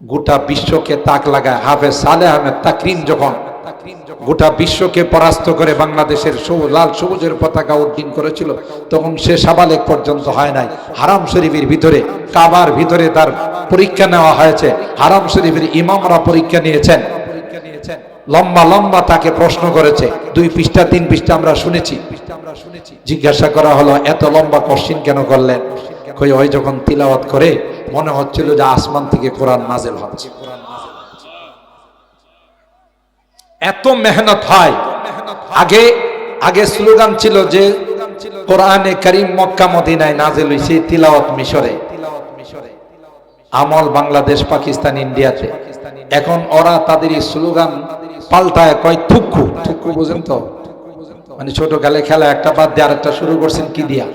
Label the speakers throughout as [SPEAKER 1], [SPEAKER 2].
[SPEAKER 1] গোটা বিশ্বকে তাক লাগায়। হাফেজ সালে আহমেদ তাকরিম যখন গোটা বিশ্বকে পরাস্ত করে বাংলাদেশের লাল সবুজের পতাকা উড্ডীন করেছিল, তখন সে সাবালেক পর্যন্ত হয় নাই। হারাম শরীফের ভিতরে, কাবার ভিতরে তার পরীক্ষা নেওয়া হয়েছে। হারাম শরীফের ইমামরা পরীক্ষা নিয়েছেন। লম্বা লম্বা তাকে প্রশ্ন করেছে। দুই পৃষ্ঠা, তিন পৃষ্ঠা আমরা শুনেছি। জিজ্ঞাসা করা হলো, এত লম্বা কোশ্চিন কেন করলেন? কই, ওই যখন তিলাওয়াত করে মনে হচ্ছিল যে আসমান থেকে কোরআন নাজেল হচ্ছে। এত মেহনত হয়। আগে আগে স্লোগান ছিল যে কোরআনে করিম মক্কা মদিনায় নাজেল হইছে তিলাওয়াত মিশরে। আমল বাংলাদেশ, পাকিস্তান, ইন্ডিয়াতে। এখন ওরা তাদের স্লোগান পাল্টায় কয় থুক্কু থুক্কু বুঝেন তো? মানে ছোট কালে খেলা, একটা বাদ দিয়ে আরেকটা শুরু করছেন কি দিয়া?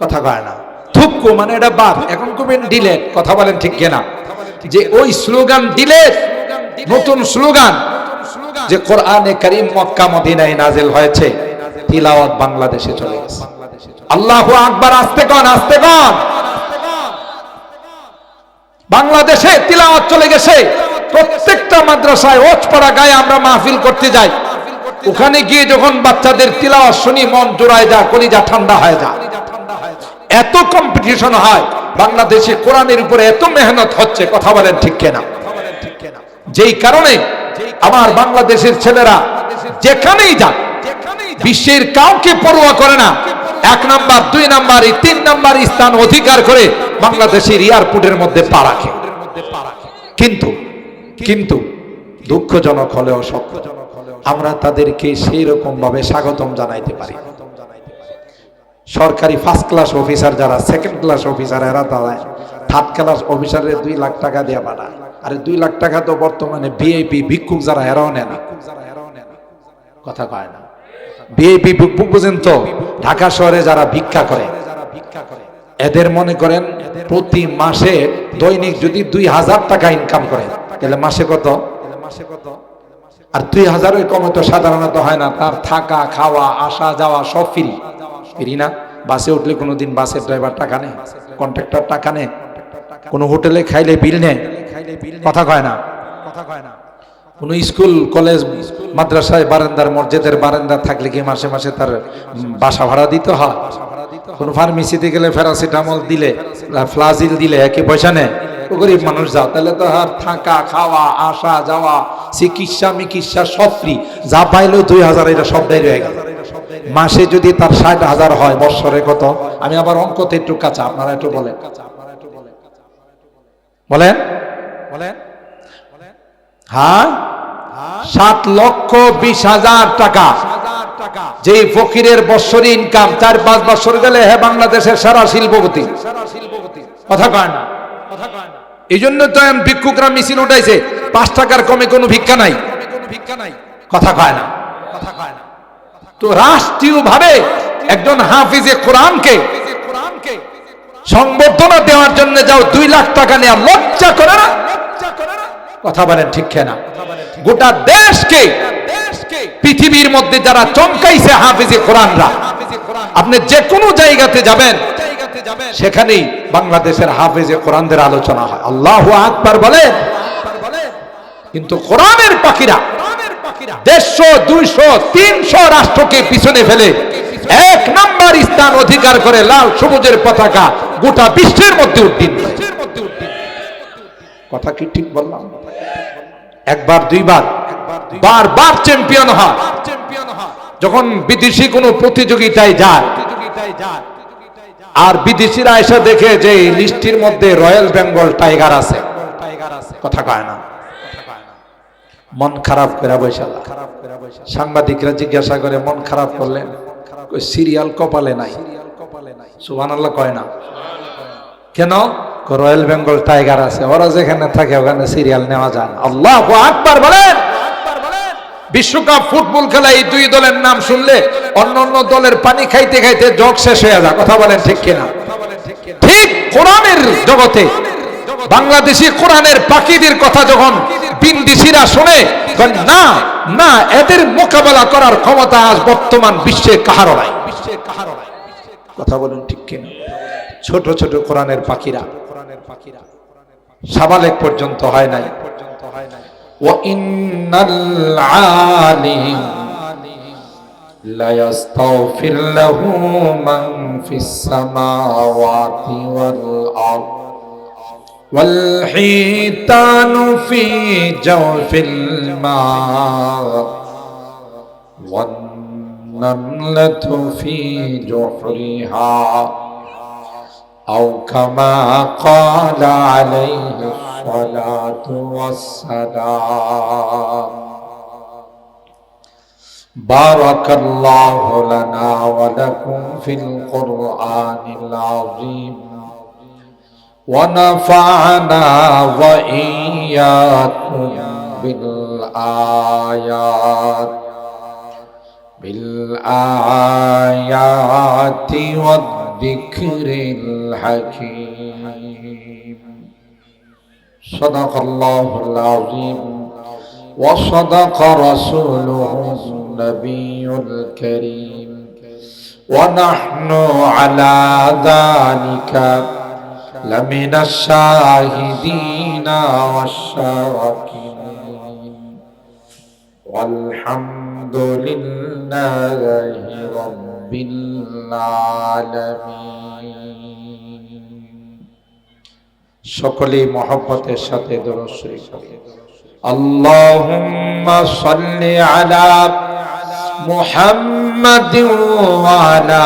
[SPEAKER 1] কথা কয় না। থুক্কু মানে এটা বাদ। এখন কবেন ডিলেট কথা বলেন ঠিক কিনা? যে ওই স্লোগান ডিলেট নতুন স্লোগান যে কোরআনে করিম মক্কা, মদিনায় নাজেল হয়েছে, তিলাওয়াত বাংলাদেশে চলে গেছে। আল্লাহু আকবার, আস্তে কন আস্তে কন। বাংলাদেশে তিলাওয়াত চলে গেছে। প্রত্যেকটা মাদ্রাসায় ওচপাড়া গায়ে আমরা মাহফিল করতে যাই। ওখানে গিয়ে যখন বাচ্চাদের তিলাওয়াত শুনি, মন জোড়ায় যা, কলিজা ঠান্ডা হয়ে যা এত কম্পিটিশন হয়, বাংলাদেশে কোরআনের উপরে এত মেহনত হচ্ছে, কথা বলেন ঠিক কেনা? যেই কারণে আমার বাংলাদেশের ছেলেরা যেখানেই যাক, বিশ্বের কাউকে পরোয়া করে না। এক নাম্বার, দুই নাম্বার তিন নাম্বার স্থান অধিকার করে বাংলাদেশের এয়ারপোর্টের মধ্যে পা রাখে। কিন্তু কিন্তু দুঃখজনক হলেও হলেও আমরা তাদেরকে সেই রকম ভাবে স্বাগতম জানাইতে পারি। সরকারি ফার্স্ট ক্লাস অফিসার যারা সেকেন্ড ক্লাস অফিসার এরা তারা থার্ড ক্লাস অফিসারের দুই লাখ টাকা দিয়ে পাঠায় আরে দুই লাখ টাকা তো বর্তমানে ভিআইপি ভিক্ষুক যারা, এরাও নেয় না। কথা কয় না। ভিআইপি ভিক্ষুক বুঝেন তো ঢাকা শহরে যারা ভিক্ষা করে, এদের মনে করেন প্রতি মাসে দৈনিক যদি দুই হাজার টাকা ইনকাম করে, তাহলে মাসে কত? মাসে কত আর দুই হাজারের কমে তো সাধারণত হয় না, তার থাকা, খাওয়া, আসা, যাওয়া সব ফ্রি ফ্রি না। বাসে উঠলে কোনোদিন বাসের ড্রাইভার টাকা নেই কন্ট্রাক্টর টাকা নেই কোনো হোটেলে খাইলে বিল নেই কথা কয় না। কথা কয় না কোনো স্কুল, কলেজ, মাদ্রাসায় বারান্দার, মসজিদের বারান্দা থাকলে কি মাসে মাসে তার বাসা ভাড়া দিতে হয়? কোনো ফার্মেসিতে গেলে প্যারাসিটামল দিলে ফ্লাজিল দিলে একই পয়সা নেয়। গরিব মানুষ যাও তাহলে তো আর থাকা, খাওয়া, আসা, যাওয়া, চিকিৎসা, মিকিৎসা সব ফ্রি যা পাইলো দুই হাজার, এটা সব দেয় রয়ে গেল। মাসে যদি তার ষাট হাজার হয়, বৎসরে কত? আমি আবার অঙ্কতে একটু কাঁচা, আপনারা একটু বলেন। বলেন? বলেন? হ্যাঁ? সাত লক্ষ বিশ হাজার টাকা। যে ফকিরের বৎসরি ইনকাম চার পাঁচ বছর গেলে হ্যাঁ বাংলাদেশের সারা শিল্পপতি। কথা কয় না? এই জন্য তো ভিক্ষুকরা মিছিল উঠাইছে। পাঁচ টাকার কমে কোনো ভিক্ষা নাই। কথা কয় না? কথা কয় না? তো রাষ্ট্রীয় ভাবে একজন হাফিজে কোরআনকে সংবর্ধনা দেওয়ার জন্য যাও, দুই লাখ টাকা নেওয়া লজ্জা করে না? কথা বলেন ঠিক না গোটা দেশকে, পৃথিবীর মধ্যে যারা চমকাইছে হাফিজে কোরআনরা, আপনি যে কোনো জায়গাতে যাবেন, সেখানেই বাংলাদেশের হাফিজে কোরআনদের আলোচনা হয়। আল্লাহ আকবার বলে কিন্তু কোরআনের পাখিরা দেড়শো দুইশো তিনশো রাষ্ট্রকে পিছনে ফেলে এক নাম্বার স্থান অধিকার করে লাল সবুজের পতাকা গোটা বিশ্বের মধ্যে উদ্দিন কথা কি ঠিক বললাম? একবার দুইবার বারবার চ্যাম্পিয়ন হয়। যখন বিদেশি কোনো প্রতিযোগিতায় যায় আর বিদেশিরা এসে দেখে যে লিস্টির মধ্যে রয়্যাল বেঙ্গল টাইগার আছে। কথা কয় না। মন খারাপ করে বৈশাল সাংবাদিকরা জিজ্ঞাসা করে, মন খারাপ করলেন সিরিয়াল কপালে নাই। সুবান আল্লাহ কয় না। কেন? রয়্যাল বেঙ্গল টাইগার আছে। ওরা যেখানে থাকে, ওখানে সিরিয়াল নেওয়া যায় আল্লাহ আকবার বলেন। বিশ্বকাপ ফুটবল খেলা, এই দুই দলের নাম শুনলে অন্য অন্য দলের পানি খাইতে খাইতে জগ শেষ হয়ে যায়। কথা বলেন ঠিক কিনা? ঠিক কোরআনের জগতে। বাংলাদেশি কোরআনের পাখিদের কথা যখন বিন্দিসিরা শোনে তখন না না এদের মোকাবেলা করার ক্ষমতা আজ বর্তমান বিশ্বে কাহারও নাই কথা বলুন ঠিক কিনা ছোট ছোট কোরআনের পাখিরা কোরআনের পাখিরা সাবালেক পর্যন্ত হয় নাই وإن العالم لا يستغفر له من في السماوات والأرض والحيتان في جوف الماء والنملة في جحرها أو كما قال عليه الصلاة والسلام. بارك الله لنا ولكم في القرآن العظيم. ونفعنا وإياكم بالآيات بالآيات والذكر الحكيم. صدق الله العظيم وصدق رسوله النبي الكريم. ونحن على ذلك لمن الشاهدين والشاكرين والحمد لله رب العالمين সকলেই মহব্বতের সাথে দরুদ শরীফ পড়ি اللهم صل على محمد وعلى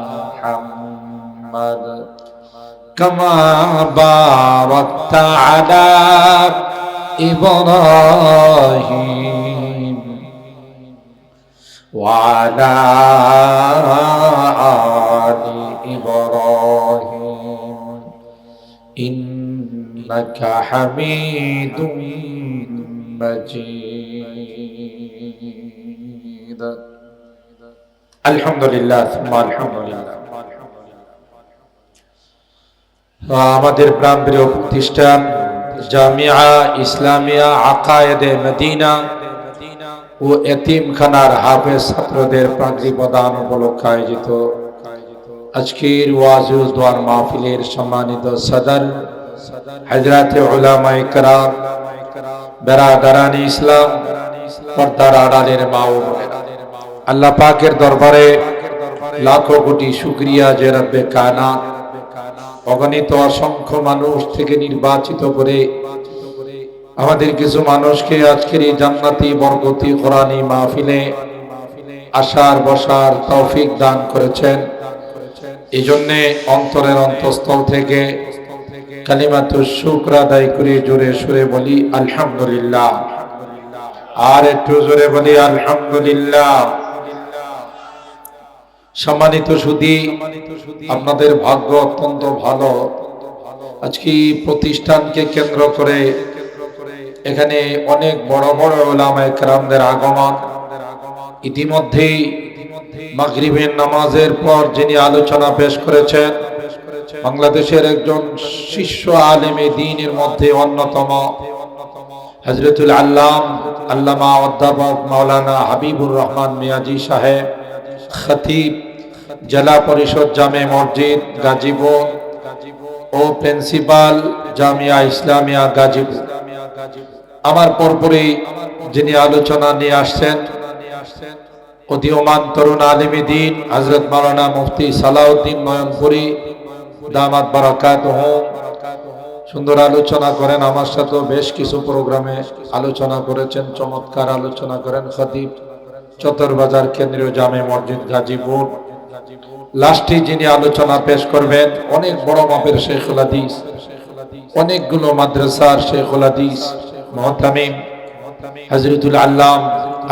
[SPEAKER 1] كما باركت على إبراهيم وعلى آل إبراهيم إنك حميد مجيد الحمد لله ثم الحمد لله আমাদের প্রাণপ্রিয় প্রতিষ্ঠান জামিয়া ইসলামিয়া আকায়েদে মদিনা ও এতিমখানার হাফেজ ছাত্রদের প্রান্তিক প্রদান উপলক্ষে আয়োজিত আজকের ওয়াজুজ দোয়ার মাহফিলের সম্মানিত সদর হজরত উলামা ইকরাম বেরাদারানি ইসলাম, পর্দার আড়ালের মা ও আল্লাহ পাকের দরবারে লাখো কোটি শুক্রিয়া যে কায়নাত অগণিত অসংখ্য মানুষ থেকে নির্বাচিত করে আমাদের কিছু মানুষকে আজকের এই জান্নাতি বরগতি কোরআনি মাহফিলে আসার, বসার তৌফিক দান করেছেন। এই জন্যে অন্তরের অন্তঃস্থল থেকে কালিমাতু শুক্র আদায় করে জোরে সুরে বলি, আলহামদুলিল্লাহ। আর একটু জোরে বলি, আলহামদুলিল্লাহ। সম্মানিত সুদী আপনাদের ভাগ্য অত্যন্ত ভালো। আজকে প্রতিষ্ঠানকে কেন্দ্র করে এখানে অনেক বড় বড় ওলামায় কেরামদের আগমন। ইতিমধ্যেই মাগরিবের নামাজের পর যিনি আলোচনা পেশ করেছেন, বাংলাদেশের একজন শিষ্য আলেমে দিনের মধ্যে অন্যতম। হজরতুল আল্লাম, আল্লামা অধ্যাপক মাওলানা হাবিবুর রহমান মিয়াজি সাহেব খতিব, জেলা পরিষদ জামে মসজিদ, গাজীপুর ও প্রিন্সিপাল জামিয়া ইসলামিয়া গাজীপুর। আমার পরপরই যিনি আলোচনা নিয়ে আসছেন অধীয়মান তরুণ আলিমী দিন হজরত মাওলানা মুফতি সালাউদ্দিন নয়নপুরি, দামাত বারাকাত সুন্দর আলোচনা করেন, আমার সাথে বেশ কিছু প্রোগ্রামে আলোচনা করেছেন, চমৎকার আলোচনা করেন খতিব। চতরবাজার কেন্দ্রীয় জামে মসজিদ গাজীপুর। লাস্টে যিনি আলোচনা পেশ করবেন, অনেক বড় মাপের শেখুল হাদিস, অনেকগুলো মাদ্রাসার শেখুল হাদিস। মহতামিম হজরতুল আল্লাম,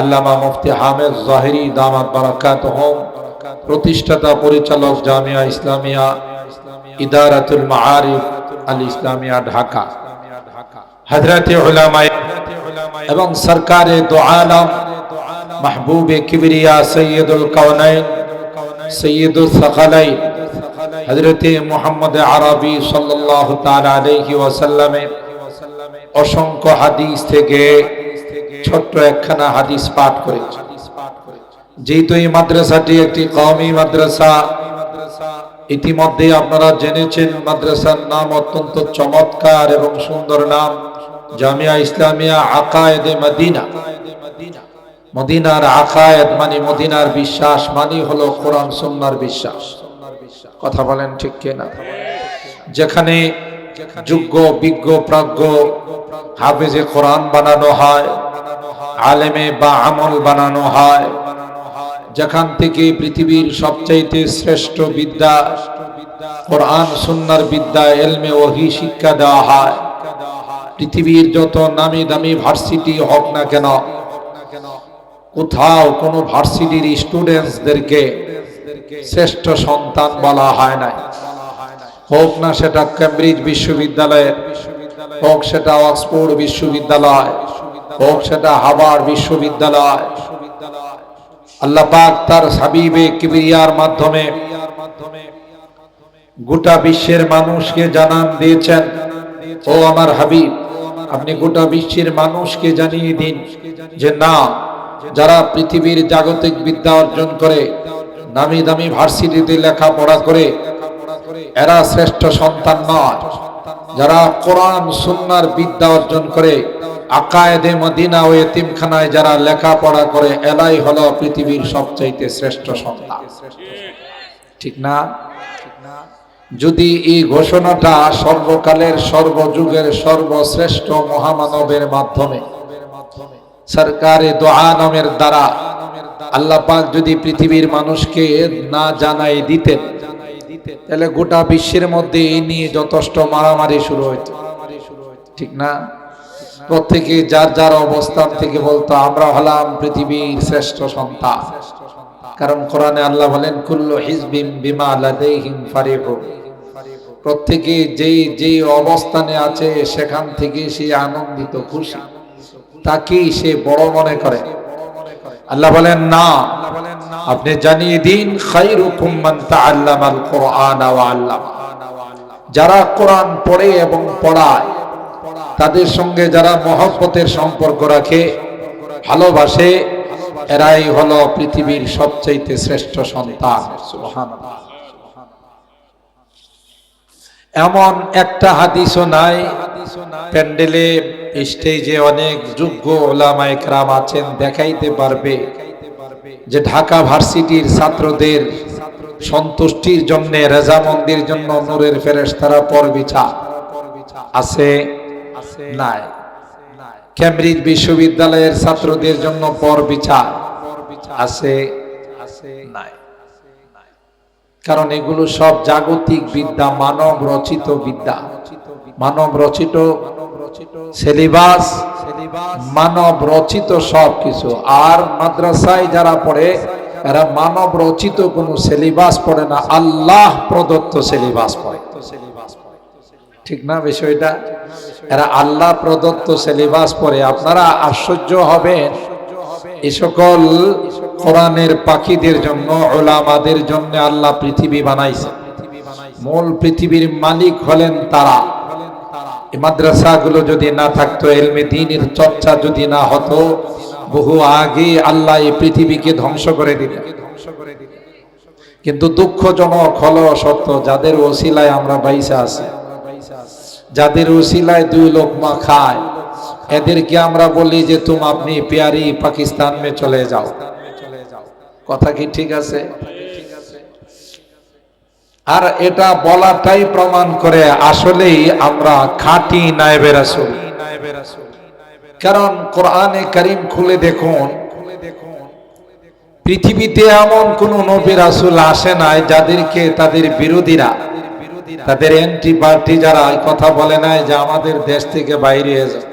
[SPEAKER 1] আল্লামা মুফতি হামেদ জাহেরি দামাত বারাকাত হোম প্রতিষ্ঠাতা পরিচালক জামিয়া ইসলামিয়া, ইদারাতুল মাআরিফ আল ইসলামিয়া ঢাকা। হযরতে উলামা এবং সরকারে দো আলম মাহবুবে কিবরিয়া সৈয়দুল কাউনাইন সৈয়দুল সকালাইন হজরতে মোহাম্মদ আরবি সাল্লাল্লাহু তাআলা আলাইহি ওয়াসাল্লামের অসংখ্য হাদিস থেকে ছোট্ট একখানা হাদিস পাঠ করেছে। যেহেতু এই মাদ্রাসাটি একটি কওমি মাদ্রাসা, ইতিমধ্যে আপনারা জেনেছেন মাদ্রাসার নাম অত্যন্ত চমৎকার এবং সুন্দর নাম, জামিয়া ইসলামিয়া আকায়েদে মদিনা। মদিনার আকায়েদ মানে মদিনার বিশ্বাস মানে হলো কোরআন সুন্নাহর বিশ্বাস। কথা বলেন ঠিক কিনা? যেখানে যোগ্য, বিজ্ঞ, প্রাজ্ঞ হাফেজে কোরআন বানানো হয়, আলেমে বা আমল বানানো হয়, যেখান থেকে পৃথিবীর সবচাইতে শ্রেষ্ঠ বিদ্যা কোরআন, সুন্নার বিদ্যা, এলমে ওহি শিক্ষা দেওয়া হয়। পৃথিবীর যত নামি দামি ভার্সিটি হোক না কেন কোথাও কোনো ভার্সিটির স্টুডেন্টসদেরকে শ্রেষ্ঠ সন্তান বলা হয় না হোক না সেটা কেমব্রিজ বিশ্ববিদ্যালয়ের, হোক সেটা অক্সফোর্ড বিশ্ববিদ্যালয়, হোক সেটা হাবার্ড বিশ্ববিদ্যালয়, আল্লাহ পাক তার হাবিবে কিবরিয়ার মাধ্যমে গোটা বিশ্বের মানুষকে জানান দিয়েছেন, ও আমার হাবিব, আপনি গোটা বিশ্বের মানুষকে জানিয়ে দিন যে না যারা পৃথিবীর জাগতিক বিদ্যা অর্জন করে, নামি দামি ভার্সিটিতে লেখাপড়া করে, এরা শ্রেষ্ঠ সন্তান নয়। যারা কোরআন, সুন্নার বিদ্যা অর্জন করে, আকায়েদে মদিনা ও এতিমখানায় যারা লেখাপড়া করে এলাই হলো পৃথিবীর সবচাইতে শ্রেষ্ঠ সন্তান। ঠিক না? যদি এই ঘোষণাটা সর্বকালের সর্বযুগের সর্বশ্রেষ্ঠ মহামানবের মাধ্যমে সরকারে দোয়া নামের দ্বারা আল্লাহ পাক যদি পৃথিবীর মানুষকে না জানাই দিতেন, তাহলে গোটা বিশ্বের মধ্যে এই নিয়ে যথেষ্ট মারামারি শুরু হইত। ঠিক না? প্রত্যেকে যার যার অবস্থান থেকে বলতো, আমরা হলাম পৃথিবীর শ্রেষ্ঠ সন্তান। কারণ কোরআনে আল্লাহ বলেন, কুল্লু হিজবিম বিমা লাদাইহিম ফারিহুন প্রত্যেকে যেই যেই অবস্থানে আছে, সেখান থেকে সে আনন্দিত, খুশি। তাকেই সে বড় মনে করে? আল্লাহ বলেন, না। আপনি জানিয়ে দিন যারা কোরআন পড়ে এবং পড়ায়, তাদের সঙ্গে যারা মহব্বতের সম্পর্ক রাখে, ভালোবাসে, এরাই হলো পৃথিবীর সবচাইতে শ্রেষ্ঠ সন্তান। এমন একটা হাদিসও নাই প্যান্ডেলে, স্টেজে অনেক যোগ্য ওলামা একরাম আছেন, দেখাইতে পারবে যে ঢাকা ভার্সিটির ছাত্রদের সন্তুষ্টির জন্য, রেজামন্দির জন্য নূরের ফেরেশ তারা পর বিচা আছে নাই? ক্যামব্রিজ বিশ্ববিদ্যালয়ের ছাত্রদের জন্য পর বিচার আছে নাই? কারণ এগুলো সব জাগতিক বিদ্যা, মানব রচিত বিদ্যা। মানব রচিত সিলেবাস, মানব রচিত সব কিছু। আর মাদ্রাসায় যারা পড়ে, এরা মানব রচিত কোনো সিলেবাস পড়ে না, আল্লাহ প্রদত্ত সিলেবাস পড়ে। ঠিক না বিষয়টা? এরা আল্লাহ প্রদত্ত সিলেবাস পড়ে। আপনারা আশ্চর্য হবেন। এ সকল কোরআনের পাখিদের জন্য, ওলামাদের জন্য আল্লাহ পৃথিবী বানাইছে। মূল পৃথিবীর মালিক হলেন তারা। মাদ্রাসাগুলো যদি না থাকতো, এলমে দিনের চর্চা যদি না হতো, বহু আগে আল্লাহ এই পৃথিবীকে ধ্বংস করে দিলেন ধ্বংস করে দিতেন কিন্তু দুঃখজনক হলো সত্য, যাদের ওসিলায় আমরা বাইসা আছি, যাদের ওসিলায় দুই লোকমা খায়, এদেরকে আমরা বলি যে, তুম আপনি পেয়ারি পাকিস্তান মে চলে যাও। কথা কি ঠিক আছে? আর এটা বলাটাই প্রমাণ করে আসলেই আমরা খাঁটি নায়েবে রাসূল। কারণ কোরআনে করিম খুলে দেখুন, পৃথিবীতে এমন কোন নবী রাসূল আসে নাই যাদেরকে তাদের বিরোধীরা, তাদের এন্টি পার্টি যারা কথা বলে নাই যে আমাদের দেশ থেকে বাইরে যায়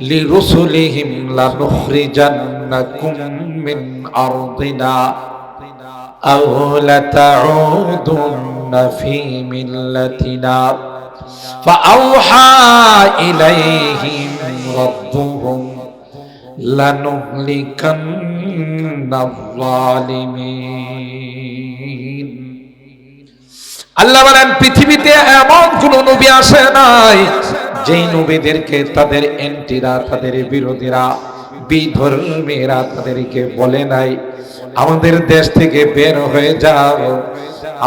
[SPEAKER 1] وقال الذين كفروا লিরুসুলিহিম লানুখরিজান্নাকুম মিন আরদিনা আও লাতাউদুন্না ফি মিল্লাতিনা فأوحى إليهم ربهم لنهلكن الظالمين আল্লাহ বলেন পৃথিবীতে এমন কোন নবী আসে নাই যেই নবীদেরকে তাদের এন্টিরা, তাদের বিরোধীরা, বিধর্মীরা তাদেরকে বলে নাই, আমাদের দেশ থেকে বের হয়ে যাও,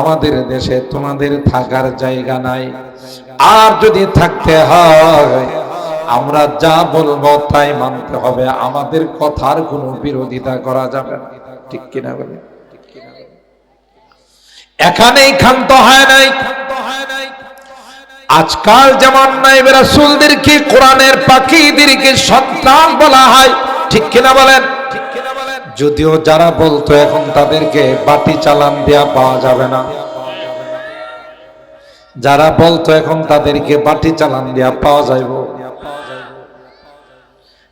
[SPEAKER 1] আমাদের দেশে তোমাদের থাকার জায়গা নাই। আর যদি থাকতে হয়, আমরা যা বলব তাই মানতে হবে, আমাদের কথার কোনো বিরোধিতা করা যাবে না। ঠিক কিনা বলে এখানেই ক্ষান্ত হয় নাই। আজকাল যেমন নাইবে রাসূলদেরকে, কোরআনের পাখিদেরকে সন্তান বলা হয়, ঠিক কিনা বলেন? যদিও যারা বলতো এখন তাদেরকে বাটি চালান দেয়া পাওয়া যাবে না। যারা বলতো এখন তাদেরকে বাটি চালান দেয়া পাওয়া যাইব।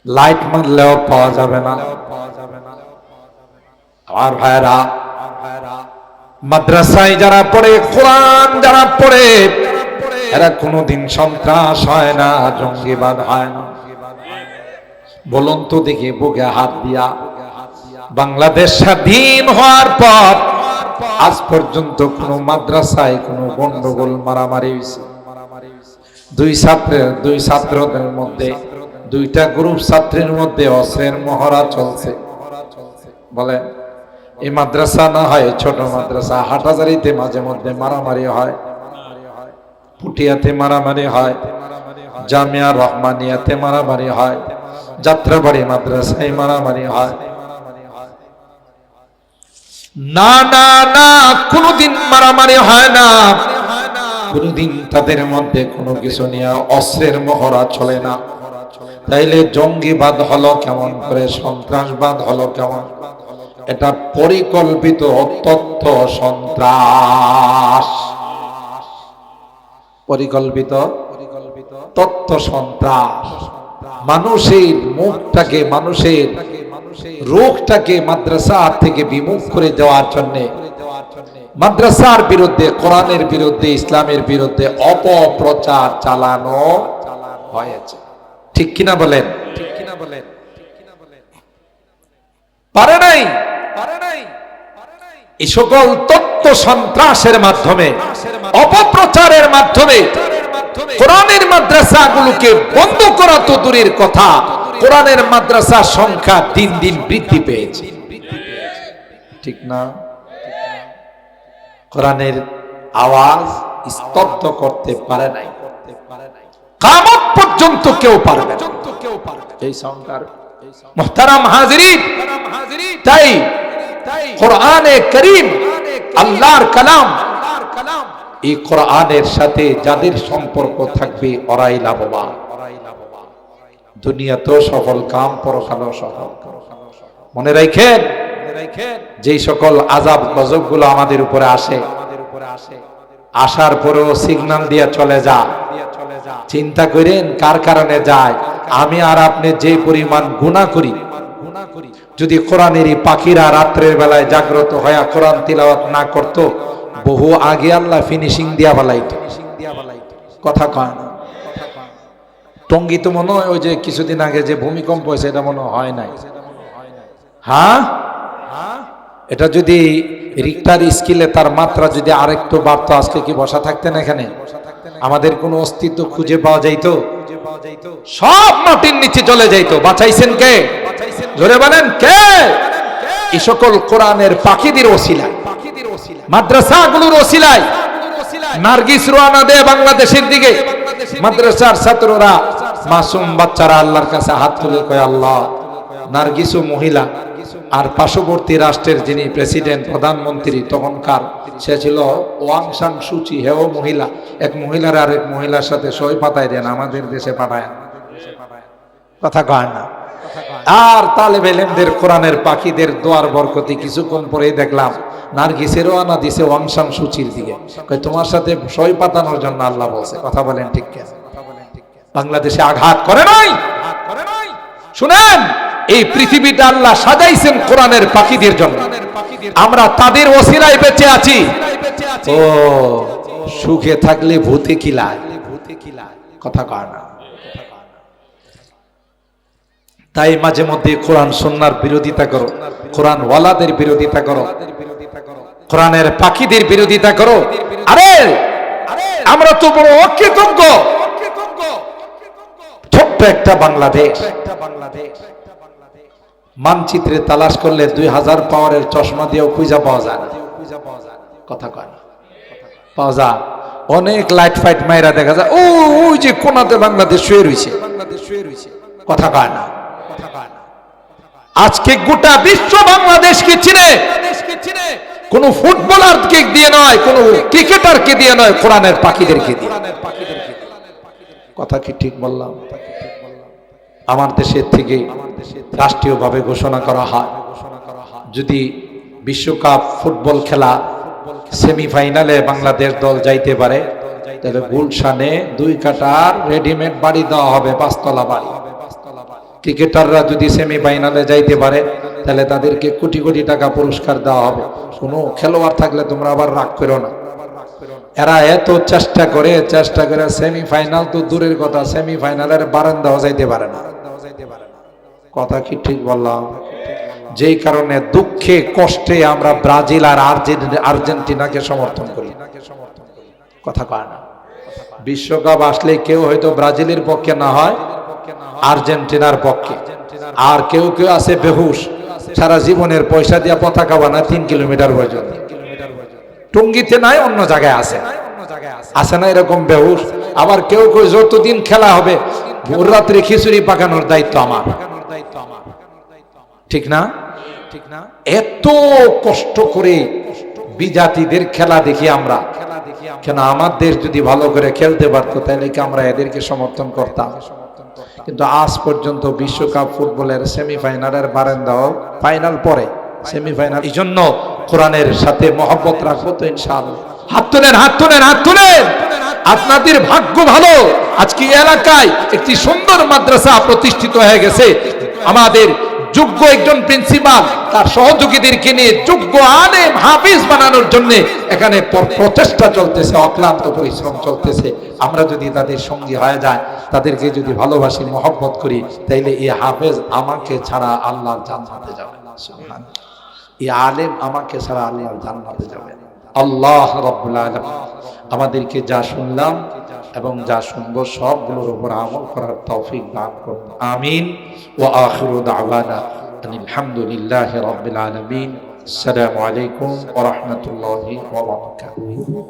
[SPEAKER 1] লাইট মারলেও পাওয়া যাবে না। আর ভাইরা, মাদ্রাসায় যারা পড়ে, কোরআন যারা পড়ে এরা কোনোদিন সন্ত্রাস হয় না, জঙ্গিবাদ হয় না। বলুন তো দেখি, বুকে হাত দিয়া। বাংলাদেশ স্বাধীন হওয়ার পর আজ পর্যন্ত কোনো মাদ্রাসায় কোনো গন্ডগোল, মারামারি হয়েছে। দুই ছাত্রের, দুই ছাত্রদের মধ্যে, দুইটা গ্রুপ ছাত্রের মধ্যে অস্ত্রের মহড়া চলছে। বলে এই মাদ্রাসা না হয় ছোট মাদ্রাসা হাটাজারিতে মাঝে মধ্যে মারামারি হয়। পুটিয়াতে মারামারি হয়, জামিয়া রহমানিয়াতে মারামারি হয়, যাত্রাবাড়ি মাদ্রাসায় মারামারি হয়। না না না, কোনদিন মারামারি হয় না। কোনদিন তাদের মধ্যে কোনো কিছু নিয়ে অস্ত্রের মহড়া চলে না। তাইলে জঙ্গিবাদ হলো কেমন করে, সন্ত্রাসবাদ হলো কেমন? এটা পরিকল্পিত তথ্য সন্ত্রাস। পরিকল্পিত তথ্য সন্ত্রাস। মানুষের মুখটাকে মানুষের রোগটাকে মাদ্রাসা থেকে বিমুখ করে দেওয়ার জন্য। মাদ্রাসার বিরুদ্ধে কোরআনের বিরুদ্ধে ইসলামের বিরুদ্ধে অপপ্রচার চালানো হয়েছে। ঠিক কিনা বলেন? ঠিক কিনা বলেন? পারে নাই? পারে নাই? এই সকল তত্ত্ব সন্ত্রাসের মাধ্যমে অপপ্রচারের মাধ্যমে কোরআনের মাদ্রাসাগুলোকে বন্ধ করা তো দূরের কথা। কোরআনের মাদ্রাসার সংখ্যা দিন দিন বৃদ্ধি পেয়েছে। ঠিক না? কোরআনের আওয়াজ স্তব্ধ করতে পারে নাই। কামত পর্যন্ত কেউ পারবে এই সংখ্যার মোহতারাম হাজিরিন, তাই কোরআনে করিম আল্লাহর কালাম এই কোরআনের সাথে যাদের সম্পর্ক থাকবে ওরাই লাভবান। দুনিয়াতেও সফল কাম পরকালও সফল। মনে রাখেন, যেই সকল আজাব গজবগুলো আমাদের উপরে আসে, আসার পরেও সিগন্যাল দিয়ে চলে যা চিন্তা করেন কার কারণে যায়? আমি আর আপনি যে পরিমাণ গুণা করি, যদি কোরআনের এই পাখিরা রাত্রের বেলায় জাগ্রত হয়ে কোরআন তিলাওয়াত না করত বহু আগে আল্লাহ ফিনিশিং দিয়া বালাইতো কথা কয় না। টঙ্গি তো মনে হয় ওই যে কিছুদিন আগে যে ভূমিকম্প হয়েছে, এটা মনে হয় নাই। হ্যাঁ? এটা যদি রিক্টার স্কিলে তার মাত্রা যদি আরেকটু বাড়তো, আজকে কি বসা থাকতেন এখানে? আমাদের কোনো অস্তিত্ব খুঁজে পাওয়া যাইতো? সব মাটির নিচে চলে যাইতো। বাঁচাইছেন কে? জোরে বলেন কে? এই সকল কোরআনের পাখিদের ওসিলায় মাদ্রাসাগুলোর ওসিলায় নার্গিস রোয়ানা দেয় বাংলাদেশের দিকে। মাদ্রাসার ছাত্ররা মাসুম বাচ্চারা আল্লাহর কাছে হাত তুলে কয়, আল্লাহ, নার্গিসও মহিলা আর পার্শ্ববর্তী রাষ্ট্রের যিনি প্রেসিডেন্ট, প্রধানমন্ত্রী, তখনকার সে ছিল ওয়াং সাং সুচি, হেও মহিলা। এক মহিলার আর এক মহিলার সাথে সই পাতায় দেন, আমাদের দেশে পাঠায়। কথা কয় না। আর তালেব এলেমদের কোরআনের পাখিদের দোয়ার বরকতি কিছুক্ষণ পরেই দেখলাম, নার্গিসেরও আনা দিছে ওয়াংসাং সুচির দিকে। তোমার সাথে সই পাতানোর জন্য আল্লাহ বলছে। কথা বলেন ঠিক বাংলাদেশে আঘাত করে নাই? শুনেন, এই পৃথিবীটা আল্লাহ সাজাইছেন কোরআনের পাখিদের জন্য। আমরা তাদের ওসিলায় বেঁচে আছি। ও, সুখে থাকলে ভূতে কিলায় কথা কয় না। তাই মাঝে মধ্যে কোরআন সন্ন্যার বিরোধিতা করো। কোরআন ওয়ালাদের বিরোধিতা করো। কোরআনের পাখিদের বিরোধিতা করো। আরে, আমরা তো বড় অকৃতজ্ঞ ছোট্ট একটা বাংলাদেশ। মানচিত্রে তালাশ করলে দুই হাজার পাওয়ারের চশমা দিয়েও খুঁজা পাওয়া যায় না। কথা কয় পাওয়া যায়। অনেক লাইট ফাইট মাইরা দেখা যায়, ও, ওই যে কোনাতে বাংলাদেশ শুয়ে রয়েছে। কথা কয় না। আজকে গোটা বিশ্ব বাংলাদেশকে চিনে কোন ফুটবলারকে দিয়ে নয় কোন ক্রিকেটারকে দিয়ে নয় কোরআনের পাখিদেরকে দিয়ে। কথা কি ঠিক বললাম? আমার দেশের থেকে রাষ্ট্রীয়ভাবে ঘোষণা করা হয়। যদি বিশ্বকাপ ফুটবল খেলা সেমিফাইনালে বাংলাদেশ দল যাইতে পারে তাহলে গুলশানে দুই কাটার রেডিমেড বাড়ি দেওয়া হবে পাঁচতলা বাড়ি। ক্রিকেটাররা যদি সেমিফাইনালে যাইতে পারে, তাহলে তাদেরকে কোটি কোটি টাকা পুরস্কার দেওয়া হবে। কোনো খেলোয়াড় থাকলে তোমরা আবার রাগ করো না। এরা এত চেষ্টা করে চেষ্টা করে সেমিফাইনাল তো দূরের কথা সেমিফাইনালের বারান্দাও যাইতে পারে না। কথা কি ঠিক বললাম? যেই কারণে দুঃখে, কষ্টে আমরা ব্রাজিল আর আর্জেন্টি- আর্জেন্টিনাকে সমর্থন করি। কথা কয় না। বিশ্বকাপ আসলে কেউ হয়তো ব্রাজিলের পক্ষে না হয় আর্জেন্টিনার পক্ষে। আর কেউ কেউ আছে বেহুশ। সারা জীবনের পয়সা দিয়ে পতাকা বানায় তিন কিলোমিটার পর্যন্ত টঙ্গিতে নাই অন্য জায়গায় আছে। আছে। না এরকম বেহুশ? আবার কেউ কেউ যতদিন খেলা হবে ভোর রাত্রে খিচুড়ি পাকানোর দায়িত্ব আমার। ঠিক না? ঠিক না? এত কষ্ট করে বিজাতিদের খেলা দেখি আমরা। কেন আমার। দেশ যদি ভালো করে খেলতে পারতো তাহলে কি আমরা এদেরকে সমর্থন করতাম? কিন্তু আজ পর্যন্ত বিশ্বকাপ ফুটবলের সেমিফাইনালের বারান্দাও ফাইনাল পরে, সেমিফাইনাল। এই জন্য কোরআনের সাথে মহব্বত রাখব তো হাত তুলেন হাত তুলেন হাত তুলেন। আপনাদের ভাগ্য ভালো। আজকে এলাকায় একটি সুন্দর মাদ্রাসা প্রতিষ্ঠিত হয়ে গেছে। আমাদের যোগ্য একজন প্রিন্সিপাল, তার সহযোগীদেরকে নিয়ে যোগ্য আলেম, হাফিজ বানানোর জন্য এখানে প্রচেষ্টা চলতেছে, অক্লান্ত পরিশ্রম চলতেছে। আমরা যদি তাদের সঙ্গী হয়ে যায় তাদেরকে যদি ভালোবাসি, মহব্বত করি, তাইলে এই হাফেজ আমাকে ছাড়া আল্লাহর জান্নাতে যাবে এই আলেম আমাকে ছাড়া আল্লাহর জান্নাতে যাবে আল্লাহ আলামিন। আমাদেরকে যা শুনলাম এবং যা শুনব সবগুলোর উপর আমল করার তৌফিক দান করুন। আমিন। ও আখিরু দাওয়ানা আলহামদুলিল্লাহ রবিল আলমিন। আসসালামু আলাইকুম ওয়া রাহমাতুল্লাহি ওয়া বারাকাতুহু।